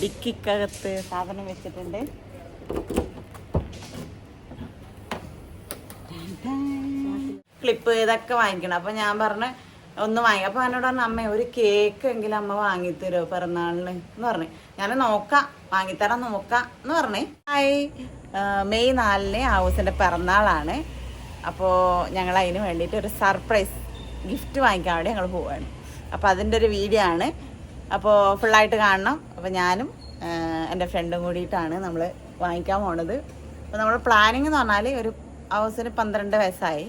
ഡിക്കിക്കകത്ത് സാധനം വെച്ചിട്ടുണ്ട്. ക്ലിപ്പ് ഇതൊക്കെ വാങ്ങിക്കണം. അപ്പൊ ഞാൻ പറഞ്ഞ് ഒന്ന് വാങ്ങി. അപ്പൊ എന്നോട് പറഞ്ഞു അമ്മ ഒരു കേക്ക് എങ്കിലും അമ്മ വാങ്ങിത്തരുമോ പിറന്നാളിന്? എന്ന് പറഞ്ഞു. ഞാൻ നോക്കാം വാങ്ങിത്തരാൻ നോക്കാം എന്ന് പറഞ്ഞേ. ഹായ് മെയ് നാലിന് ഹൗസിന്റെ പിറന്നാളാണ്. അപ്പോൾ ഞങ്ങൾ അതിന് വേണ്ടിയിട്ട് ഒരു സർപ്രൈസ് ഗിഫ്റ്റ് വാങ്ങിക്കാൻ വേണ്ടി ഞങ്ങൾ പോവാണ്. അപ്പോൾ അതിന്റെ ഒരു വീഡിയോ ആണ്. അപ്പോൾ ഫുള്ളായിട്ട് കാണണം. അപ്പോൾ ഞാനും എന്റെ ഫ്രണ്ടും കൂടിയിട്ടാണ് നമ്മൾ വാങ്ങിക്കാൻ പോണത്. അപ്പോൾ നമ്മുടെ പ്ലാനിങ് എന്ന് പറഞ്ഞാൽ ഒരു ഹൗസിന് പന്ത്രണ്ട് വയസ്സായി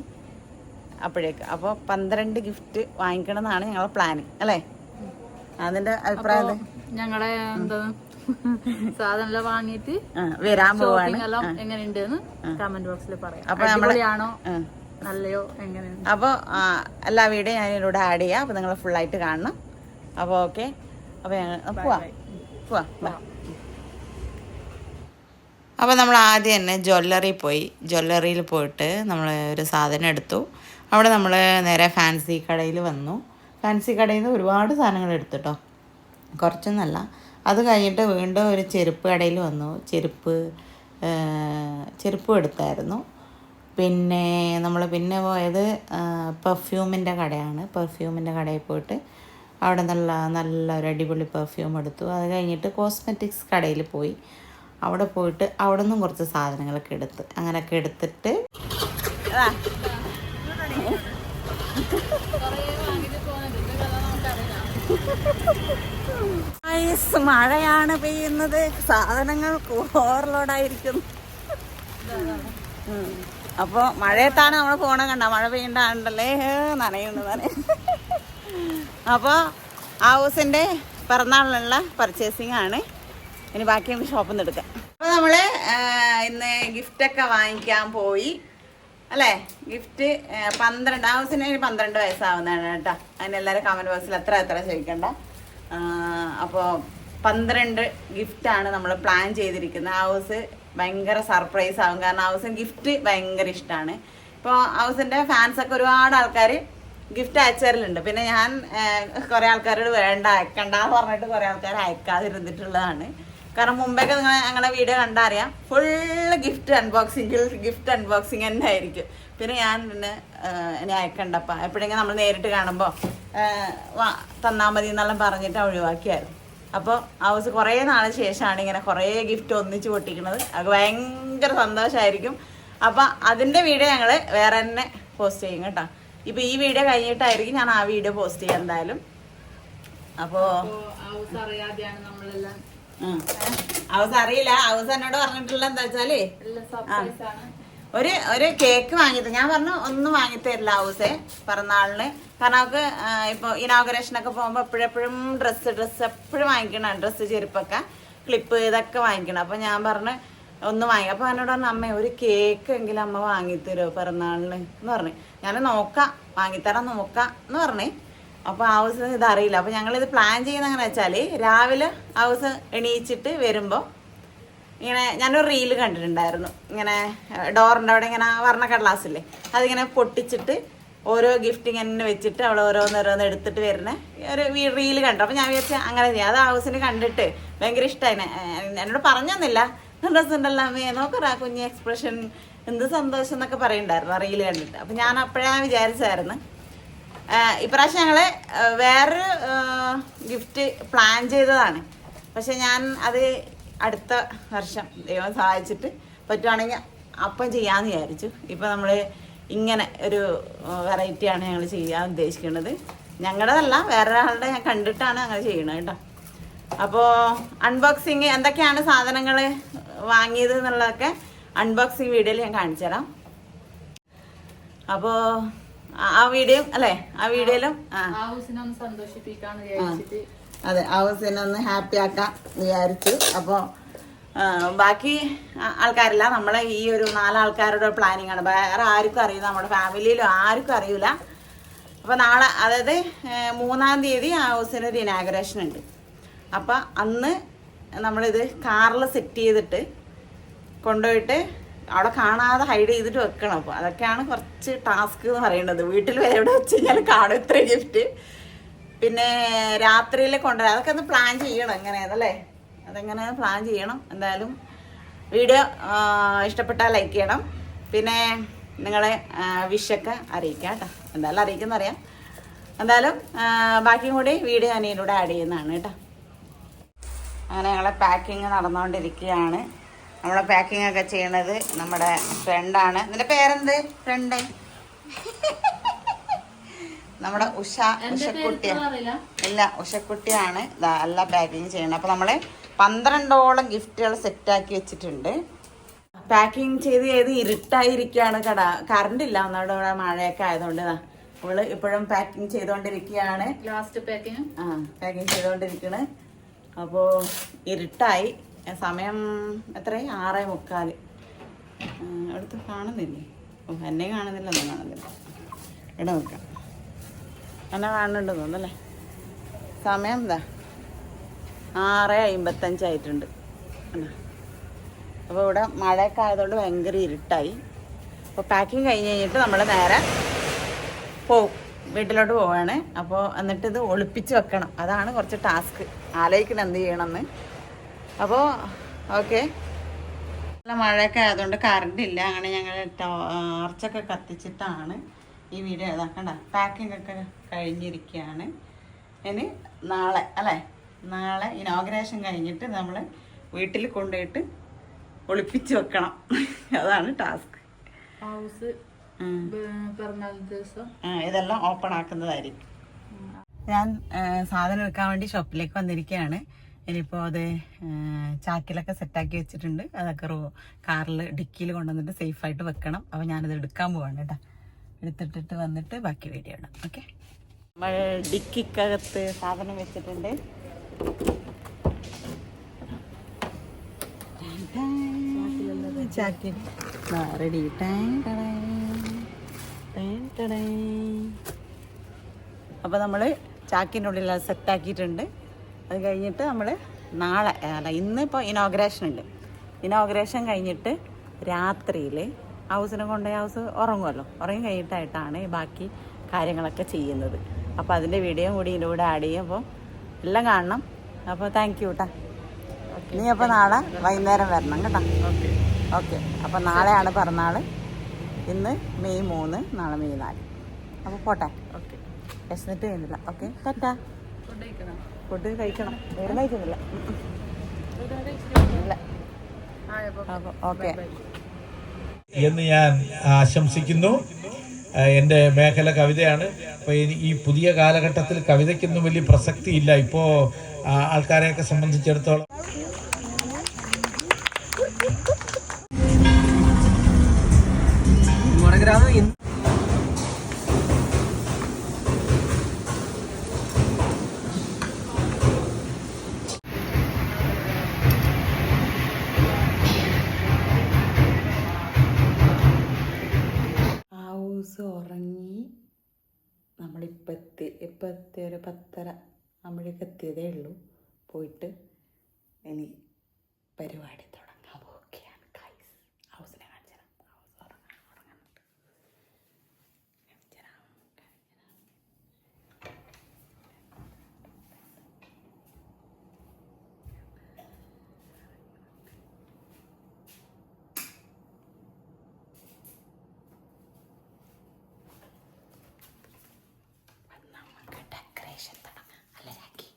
അപ്പോഴേക്ക്. അപ്പോൾ പന്ത്രണ്ട് ഗിഫ്റ്റ് വാങ്ങിക്കണം എന്നാണ് ഞങ്ങളുടെ പ്ലാനിങ് അല്ലേ? അതിന്റെ അഭിപ്രായം? ഞങ്ങളെ എന്താ സാധനം വാങ്ങിയിട്ട് വരാൻ പോവാണ്. ഷോപ്പിംഗ് എല്ലാം എങ്ങനെയുണ്ട് എന്ന് കമന്റ് ബോക്സിൽ പറയാം. അപ്പൊ. നല്ലയോ? എങ്ങനെയാണ്? അപ്പോൾ എല്ലാ വീഡിയോ ഞാൻ ഇതിലൂടെ ആഡ് ചെയ്യാം അപ്പോൾ നിങ്ങൾ ഫുള്ളായിട്ട് കാണണം. അപ്പോൾ ഓക്കെ അപ്പോൾ ഞങ്ങൾ പോവാം. അപ്പോൾ നമ്മൾ ആദ്യം തന്നെ ജ്വല്ലറി പോയി. ജ്വല്ലറിയിൽ പോയിട്ട് നമ്മൾ ഒരു സാധനം എടുത്തു. അവിടെ നമ്മൾ നേരെ ഫാൻസി കടയിൽ വന്നു. ഫാൻസി കടയിൽ നിന്ന് ഒരുപാട് സാധനങ്ങൾ എടുത്തു കേട്ടോ കുറച്ചൊന്നല്ല. അത് കഴിഞ്ഞിട്ട് വീണ്ടും ഒരു ചെരുപ്പ് കടയിൽ വന്നു. ചെരുപ്പ് ചെരുപ്പും എടുത്തായിരുന്നു. പിന്നെ നമ്മൾ പിന്നെ പോയത് പെർഫ്യൂമിന്റെ കടയാണ്. പെർഫ്യൂമിന്റെ കടയിൽ പോയിട്ട് അവിടെ നല്ല നല്ല ഒരു അടിപൊളി പെർഫ്യൂം എടുത്തു. അത് കഴിഞ്ഞിട്ട് കോസ്മെറ്റിക്സ് കടയിൽ പോയി. അവിടെ പോയിട്ട് അവിടെ നിന്നും കുറച്ച് സാധനങ്ങളൊക്കെ എടുത്ത്. അങ്ങനെയൊക്കെ എടുത്തിട്ട് മഴയാണ് പെയ്യുന്നത്. സാധനങ്ങൾ ഓവർലോഡായിരിക്കുന്നു അപ്പോൾ മഴയത്താണ് നമ്മൾ പോണ കണ്ട മഴ പെയ്യണ്ടാണ്ടല്ലേ നനയുണ്ട് നനയ അപ്പോൾ ആ ഹൗസിന്റെ പിറന്നാളിനുള്ള പർച്ചേസിങ് ആണ്. ഇനി ബാക്കി നമുക്ക് ഷോപ്പിൽ നിന്ന് എടുക്കാം. അപ്പോൾ നമ്മൾ ഇന്ന് ഗിഫ്റ്റൊക്കെ വാങ്ങിക്കാൻ പോയി. അല്ലേ? ഗിഫ്റ്റ് പന്ത്രണ്ട് ആ ഹൗസിന് പന്ത്രണ്ട് വയസ്സാവുന്നതാണ് കേട്ടോ. അതിനെല്ലാവരും കമന്റ് ബോക്സിൽ എത്ര എത്ര ചോദിക്കണ്ട. അപ്പോൾ പന്ത്രണ്ട് ഗിഫ്റ്റാണ് നമ്മൾ പ്ലാൻ ചെയ്തിരിക്കുന്നത്. ആ ഹൗസ് ഭയങ്കര സർപ്രൈസ് ആവും. കാരണം ഹൗസിന് ഗിഫ്റ്റ് ഭയങ്കര ഇഷ്ടമാണ് ഇപ്പോൾ ഹൗസിന്റെ ഫാൻസൊക്കെ ഒരുപാട് ആൾക്കാർ ഗിഫ്റ്റ് അയച്ചതരലുണ്ട്. പിന്നെ ഞാൻ കുറേ ആൾക്കാരോട് വേണ്ട അയക്കണ്ട എന്ന് പറഞ്ഞിട്ട് കുറേ ആൾക്കാർ അയക്കാതിരുന്നിട്ടുള്ളതാണ്. കാരണം മുമ്പൊക്കെ നിങ്ങൾ ഞങ്ങളുടെ വീഡിയോ കണ്ടറിയാം full gift unboxing gift unboxing തന്നെ ആയിരിക്കും. പിന്നെ ഞാൻ പിന്നെ ഇനി അയക്കണ്ടപ്പ. എപ്പോഴെങ്കിലും നമ്മൾ നേരിട്ട് കാണുമ്പോൾ തന്നാൽ മതി എന്നെല്ലാം പറഞ്ഞിട്ട് ഒഴിവാക്കിയായിരുന്നു. അപ്പോൾ ഹൗസ് കുറേ നാൾ ശേഷമാണ് ഇങ്ങനെ കുറേ ഗിഫ്റ്റ് ഒന്നിച്ച് പൊട്ടിക്കുന്നത് അത് ഭയങ്കര സന്തോഷമായിരിക്കും അപ്പം അതിന്റെ വീഡിയോ ഞങ്ങൾ വേറെ തന്നെ പോസ്റ്റ് ചെയ്യും കേട്ടോ. ഇപ്പോൾ ഈ വീഡിയോ കഴിഞ്ഞിട്ടായിരിക്കും ഞാൻ ആ വീഡിയോ പോസ്റ്റ് ചെയ്യാം എന്തായാലും. അപ്പോ ഹൗസ് അറിയില്ല. ഹൗസ് എന്നോട് പറഞ്ഞിട്ടുള്ള എന്താ വെച്ചാലേ ഒരു ഒരു കേക്ക് വാങ്ങിയത് ഞാൻ പറഞ്ഞു ഒന്നും വാങ്ങിത്തരില്ല ഹൗസേ പിറന്നാളിന്. കാരണം അവർക്ക് ഇപ്പോൾ ഇനോഗ്രേഷനൊക്കെ പോകുമ്പോൾ എപ്പോഴെപ്പോഴും ഡ്രസ്സ് ഡ്രസ്സ് എപ്പോഴും വാങ്ങിക്കണം ഡ്രസ്സ് ചെരുപ്പൊക്കെ ക്ലിപ്പ് ഇതൊക്കെ വാങ്ങിക്കണം. അപ്പോൾ ഞാൻ പറഞ്ഞു ഒന്ന് വാങ്ങി. അപ്പോൾ എന്നോട് അമ്മ ഒരു കേക്ക് എങ്കിലും അമ്മ വാങ്ങിത്തരുമോ പിറന്നാളിന്? എന്ന് പറഞ്ഞു. ഞാൻ നോക്കാം വാങ്ങിത്തരാൻ നോക്കാം എന്ന് പറഞ്ഞേ. അപ്പോൾ ഹൗസ് ഇതറിയില്ല ഞങ്ങൾ ഇത് പ്ലാൻ ചെയ്യുന്ന എങ്ങനെ വെച്ചാൽ രാവിലെ ഹൗസ് എണീച്ചിട്ട് വരുമ്പോൾ ഇങ്ങനെ ഞാനൊരു റീൽ കണ്ടിട്ടുണ്ടായിരുന്നു. ഇങ്ങനെ ഡോറിന്റെ അവിടെ ഇങ്ങനെ വർണ കടലാസില്ലേ അതിങ്ങനെ പൊട്ടിച്ചിട്ട് ഓരോ ഗിഫ്റ്റ് ഇങ്ങനെ വെച്ചിട്ട് അവൾ ഓരോന്നോരോന്ന് എടുത്തിട്ട് വരുന്ന ഒരു റീൽ കണ്ടു. അപ്പോൾ ഞാൻ വിചാരിച്ചു അങ്ങനെ ചെയ്യാം. അത് ഹൗസിന് കണ്ടിട്ട് ഭയങ്കര ഇഷ്ടമായി എന്നോട് പറഞ്ഞൊന്നുമില്ല. ഡ്രസ് ഉണ്ടല്ലോ അമ്മേ നോക്കറാ കുഞ്ഞ് എക്സ്പ്രഷൻ എന്ത് സന്തോഷം എന്നൊക്കെ പറയുന്നുണ്ടായിരുന്നു റീൽ കണ്ടിട്ട്. അപ്പം ഞാൻ അപ്പോഴാണ് വിചാരിച്ചായിരുന്നു ഇപ്രാവശ്യം ഞങ്ങൾ വേറൊരു ഗിഫ്റ്റ് പ്ലാൻ ചെയ്തതാണ്. പക്ഷെ ഞാൻ അത് അടുത്ത വർഷം ദൈവം സഹായിച്ചിട്ട് പറ്റുവാണെങ്കിൽ അപ്പം ചെയ്യാമെന്ന് വിചാരിച്ചു. ഇപ്പം നമ്മൾ ഇങ്ങനെ ഒരു വെറൈറ്റിയാണ് ഞങ്ങൾ ചെയ്യാൻ ഉദ്ദേശിക്കുന്നത് ഞങ്ങളുടെതല്ല വേറെ ഒരാളുടെ ഞാൻ കണ്ടിട്ടാണ് അങ്ങനെ ചെയ്യണത് കേട്ടോ. അപ്പോൾ അൺബോക്സിങ് എന്തൊക്കെയാണ് സാധനങ്ങൾ വാങ്ങിയത് എന്നുള്ളതൊക്കെ അൺബോക്സിങ് വീഡിയോയിൽ ഞാൻ കാണിച്ചു തരാം. അപ്പോൾ ആ വീഡിയോ അല്ലേ? ആ വീഡിയോയിലും ആ. ഹൗസിനെ ഒന്ന് സന്തോഷിപ്പിക്കാന്ന് വിചാരിച്ചിട്ട്. അതെ ഹൗസിനെ ഒന്ന് ഹാപ്പി ആക്കാം വിചാരിച്ചു. അപ്പോൾ ബാക്കി ആൾക്കാരില്ല നമ്മളെ ഈ ഒരു നാലാൾക്കാരുടെ പ്ലാനിങ് ആണ്. വേറെ ആർക്കും അറിയില്ല നമ്മുടെ ഫാമിലിയിലും ആർക്കും അറിയില്ല. അപ്പോൾ നാളെ അതായത് മൂന്നാം തീയതി ആ ഹൗസിന് ഒരു ഇനാഗ്രേഷൻ ഉണ്ട്. അപ്പം അന്ന് നമ്മളിത് കാറിൽ സെറ്റ് ചെയ്തിട്ട് കൊണ്ടുപോയിട്ട് അവിടെ കാണാതെ ഹൈഡ് ചെയ്തിട്ട് വെക്കണം അപ്പോൾ അതൊക്കെയാണ് കുറച്ച് ടാസ്ക് എന്ന് പറയുന്നത് വീട്ടിൽ വരെ എവിടെ വെച്ച് കഴിഞ്ഞാൽ കാണും ഇത്ര ഗിഫ്റ്റ് പിന്നെ രാത്രിയിൽ കൊണ്ടുവരാം. അതൊക്കെ ഒന്ന് പ്ലാൻ ചെയ്യണം എങ്ങനെയാണല്ലേ അതെങ്ങനെ പ്ലാൻ ചെയ്യണം? എന്തായാലും വീഡിയോ ഇഷ്ടപ്പെട്ടാൽ ലൈക്ക് ചെയ്യണം. പിന്നെ നിങ്ങളെ വിഷൊക്കെ അറിയിക്കാം കേട്ടോ. എന്തായാലും അറിയിക്കുന്നറിയാം. എന്തായാലും ബാക്കിയും കൂടി വീഡിയോ ഞാൻ ആഡ് ചെയ്യുന്നതാണ് കേട്ടോ. അങ്ങനെ ഞങ്ങളെ പാക്കിങ് നടന്നുകൊണ്ടിരിക്കുകയാണ് നമ്മളെ പാക്കിംഗ് ഒക്കെ ചെയ്യണത് നമ്മുടെ ഫ്രണ്ടാണ് നിന്റെ പേരെന്ത്? ഫ്രണ്ട് നമ്മുടെ ഉഷ ഉഷക്കുട്ടിയാണ് ഇല്ല ഉഷക്കുട്ടിയാണ്. അല്ല എല്ലാ പാക്കിങ് ചെയ്യണം അപ്പൊ നമ്മൾ പന്ത്രണ്ടോളം ഗിഫ്റ്റുകൾ സെറ്റാക്കി വെച്ചിട്ടുണ്ട്. പാക്കിങ് ചെയ്ത് ചെയ്ത് ഇരുട്ടായിരിക്കുകയാണ് കട. കറണ്ട് ഇല്ല. ഒന്നോടെ ഇവിടെ മഴയൊക്കെ ആയതുകൊണ്ട് ഇവൾ ഇപ്പോഴും പാക്കിങ് ചെയ്തുകൊണ്ടിരിക്കുകയാണ് ലാസ്റ്റ് പാക്കിങ് ആ പാക്കിങ് ചെയ്തുകൊണ്ടിരിക്കണ് അപ്പോൾ ഇരുട്ടായി. സമയം എത്രയായി? ആറേ മുക്കാൽ. അവിടുത്തെ കാണുന്നില്ലേ? ഓ എന്നെ കാണുന്നില്ല ഒന്നും കാണുന്നില്ല. ഇവിടെ നോക്കാം. എന്നെ കാണുന്നുണ്ട് തോന്നല്ലേ സമയം എന്താ? ആറ് അമ്പത്തഞ്ചായിട്ടുണ്ട് അപ്പോൾ ഇവിടെ മഴയൊക്കെ ആയതുകൊണ്ട് ഭയങ്കര ഇരുട്ടായി. അപ്പോൾ പാക്കിങ് കഴിഞ്ഞ് കഴിഞ്ഞിട്ട് നമ്മൾ നേരെ പോവും. വീട്ടിലോട്ട് പോവാണ്. അപ്പോൾ എന്നിട്ട് ഇത് ഒളിപ്പിച്ച് വെക്കണം. അതാണ് കുറച്ച് ടാസ്ക്. ആലോചിക്കണം എന്ത് ചെയ്യണമെന്ന്. അപ്പോൾ ഓക്കെ. നല്ല മഴയൊക്കെ ആയതുകൊണ്ട് കറണ്ട് ഇല്ല. അങ്ങനെ ഞങ്ങൾ ടോർച്ചൊക്കെ കത്തിച്ചിട്ടാണ് ഈ വീഡിയോ ഇതാക്കണ്ട. പാക്കിംഗ് ഒക്കെ കഴിഞ്ഞിരിക്കുകയാണ്. ഇനി നാളെ അല്ലേ? നാളെ ഇനോഗ്രേഷൻ കഴിഞ്ഞിട്ട് നമ്മൾ വീട്ടിൽ കൊണ്ടുപോയിട്ട് ഒളിപ്പിച്ച് വെക്കണം. അതാണ് ടാസ്ക്. ഹൗസ് ഇതെല്ലാം ഓപ്പൺ ആക്കുന്നതായിരിക്കും. ഞാൻ സാധനം എടുക്കാൻ വേണ്ടി ഷോപ്പിലേക്ക് വന്നിരിക്കുകയാണ് ഇനിയിപ്പോൾ അത് ചാക്കിലൊക്കെ സെറ്റാക്കി വെച്ചിട്ടുണ്ട്. അതൊക്കെ റോ കാറിൽ ഡിക്കിയിൽ കൊണ്ടുവന്നിട്ട് സേഫായിട്ട് വെക്കണം. അപ്പോൾ ഞാനത് എടുക്കാൻ പോവാണ് കേട്ടോ. എടുത്തിട്ടിട്ട് വന്നിട്ട് ബാക്കി വീഡിയോ ഇടാം. ഓക്കെ നമ്മൾ ഡിക്കിക്കകത്ത് സാധനം വെച്ചിട്ടുണ്ട്. ചാക്കിൽ. റെഡി അപ്പോൾ നമ്മൾ ചാക്കിന്റെ ഉള്ളിൽ അത് സെറ്റാക്കിയിട്ടുണ്ട് അത് കഴിഞ്ഞിട്ട് നമ്മൾ നാളെ അല്ല ഇന്നിപ്പോൾ ഇനോഗ്രേഷൻ ഉണ്ട്. ഇനോഗ്രേഷൻ കഴിഞ്ഞിട്ട് രാത്രിയിൽ ഹൗസിനെ കൊണ്ടുപോയി ഹൗസ് ഉറങ്ങുമല്ലോ ഉറങ്ങി കഴിഞ്ഞിട്ടായിട്ടാണ് ഈ ബാക്കി കാര്യങ്ങളൊക്കെ ചെയ്യുന്നത്. അപ്പോൾ അതിന്റെ വീഡിയോ കൂടി ഇതിന്റെ കൂടെ ആഡ് ചെയ്യുമ്പോൾ അപ്പോൾ എല്ലാം കാണണം. അപ്പോൾ താങ്ക് യു കേട്ടാ നീ അപ്പോൾ നാളെ വൈകുന്നേരം വരണം കേട്ടോ. ഓക്കെ അപ്പോൾ നാളെയാണ് പിറന്നാൾ ഇന്ന് മെയ് മൂന്ന് നാളെ മെയ് നാല്. അപ്പോൾ പോട്ടെ. ഓക്കെ. വിശന്നിട്ട് കഴിഞ്ഞില്ല ഓക്കെ. ടാറ്റാ. ഫുഡ് കഴിക്കണം? വേറെ കഴിക്കുന്നില്ല. ഇല്ല. അപ്പോൾ ഓക്കെ. എന്ന് ഞാൻ ആശംസിക്കുന്നു. എന്റെ മേഖല കവിതയാണ്. അപ്പോൾ ഈ പുതിയ കാലഘട്ടത്തിൽ കവിതയ്ക്കൊന്നും വലിയ പ്രസക്തിയില്ല. ഇപ്പോൾ ആൾക്കാരെയൊക്കെ സംബന്ധിച്ചിടത്തോളം ഹൗസ് ഉറങ്ങി നമ്മളിപ്പോൾ എത്തി ഒരു പത്തര. നമ്മളേക്ക് എത്തിയതേ ഉള്ളൂ. പോയിട്ട് ഇനി പരിപാടി തുടങ്ങാൻ പോവുകയാണ് ഗൈസ് ഹൗസിനെ കാണിച്ചു തരാം ഹൗസ് ഉറങ്ങാൻ ഉറങ്ങുന്നുണ്ട് കാണിച്ചു തരാം, കാണിച്ചു തരാം. നമുക്ക് ഡെക്കറേഷൻ തുടങ്ങാം അല്ല രാഖി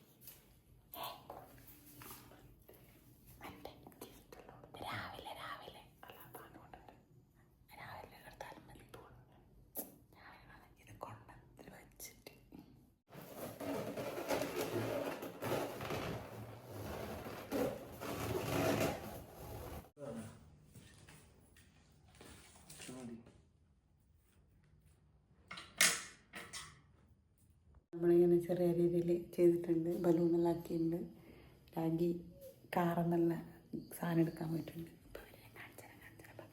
മറ്റേ ഗിഫ്റ്റുള്ളൂ രാവിലെ രാവിലെ അല്ല അങ്ങോട്ടുണ്ട് രാവിലെ എടുത്താലും മതി ഇപ്പോൾ രാവിലെ ഇത് കൊണ്ട് ഇതിൽ വെച്ചിട്ട് നമ്മളിങ്ങനെ ചെറിയ രീതിയിൽ ചെയ്തിട്ടുണ്ട്. ബലൂണെല്ലാം ആക്കിയിട്ടുണ്ട്. രാഗി കാറെന്നുള്ള സാധനം എടുക്കാൻ പോയിട്ടുണ്ട്. അവിടെ വരാം, കാണിച്ചു തരാം, കാണിച്ചു തരാം.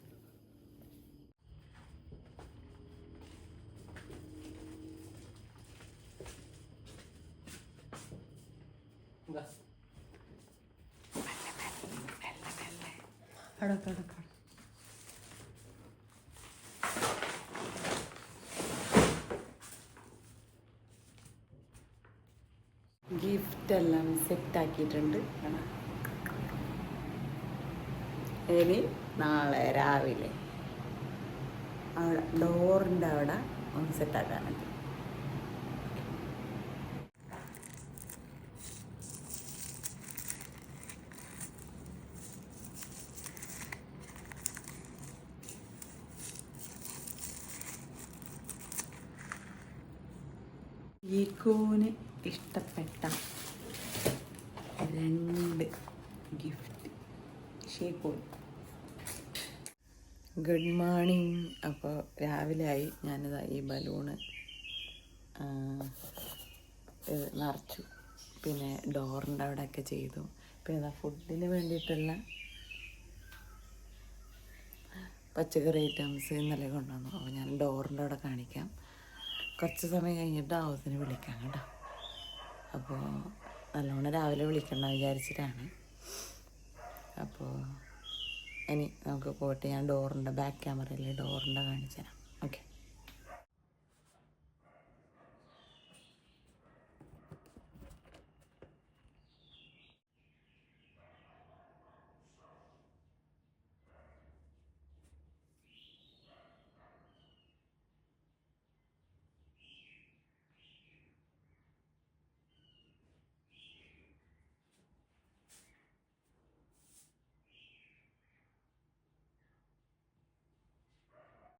അടക്കം അടക്കം ഗിഫ്റ്റ് എല്ലാം സെറ്റ് ആക്കിയിട്ടുണ്ട്. ഇനി നാളെ രാവിലെ അവിടെ ഡോറിന്റെ അവിടെ ഒന്ന് സെറ്റാക്കാനുണ്ട് ഈക്കോന് ഇഷ്ടപ്പെട്ട രണ്ട് ഗിഫ്റ്റ് ഷീക്കോൻ ഗുഡ് മോർണിംഗ് അപ്പോൾ രാവിലെ ആയി ഞാനിതാ ഈ ബലൂണ് നിറച്ചു. പിന്നെ ഡോറിന്റെ അവിടെയൊക്കെ ചെയ്തു. പിന്നെ ഇതാ ഫുഡിന് വേണ്ടിയിട്ടുള്ള പച്ചക്കറി ഐറ്റംസ് ഇന്നലെ കൊണ്ടുവന്നു. അപ്പോൾ ഞാൻ ഡോറിന്റെ അവിടെ കാണിക്കാം. കുറച്ച് സമയം കഴിഞ്ഞിട്ട് ഹൗസിന് വിളിക്കാം കേട്ടോ. അപ്പോൾ നല്ലോണം രാവിലെ വിളിക്കണം വിചാരിച്ചിട്ടാണ്. അപ്പോൾ ഇനി നമുക്ക് പോയിട്ട് ഞാൻ ഡോറിന്റെ ബാക്ക് ക്യാമറയിൽ ഡോറിന്റെ കാണിച്ചു തരാം. ഓക്കെ